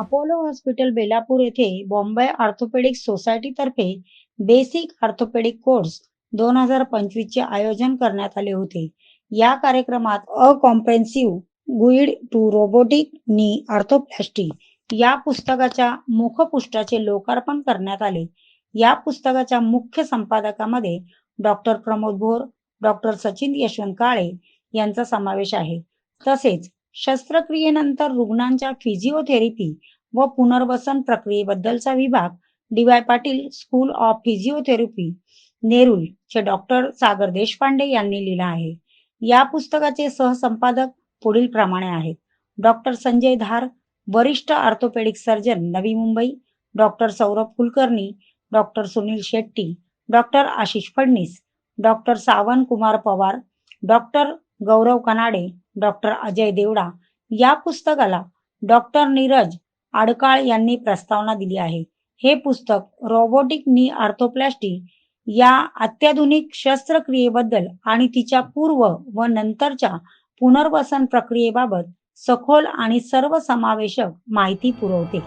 Apollo hospital Belapur येथे Bombay orthopaedic सोसायटीतर्फे basic orthopaedic course दोन हजार पंचवीसचे आयोजन करण्यात आले होते. या कार्यक्रमात a comprehensive guide to robotic knee arthroplasty या पुस्तकाच्या मुखपृष्ठाचे लोकार्पण करण्यात आले. या पुस्तकाच्या मुख्य संपादकामध्ये डॉक्टर प्रमोद भोर डॉक्टर सचिन यशवंत काळे यांचा समावेश आहे. तसेच शस्त्रक्रियेनंतर रुग्णांच्या फिजिओथेरपी व पुनर्वसन प्रक्रियेबद्दलचा विभाग D Y Patil school of physiotherapy Nerul चे डॉक्टर सागर देशपांडे यांनी लिहिला आहे. या पुस्तकाचे सहसंपादक पुढील प्रमाणे आहेत. डॉक्टर संजय धार वरिष्ठ orthopaedic surgeon Navi Mumbai doctor Saurabh Kulkarni doctor Sunil Shetty doctor Ashish Phadnis doctor Sawan Kumar Pawar doctor Gaurav Kanade doctor Ajay Devda या पुस्तकाला डॉक्टर नीरज आडकाळ यांनी प्रस्तावना दिली आहे. हे पुस्तक रोबोटिक नी आर्थोप्लास्टी या अत्याधुनिक शस्त्रक्रियेबद्दल आणि तिच्या पूर्व व नंतरच्या पुनर्वसन प्रक्रियेबाबत सखोल आणि सर्वसमावेशक माहिती पुरवते.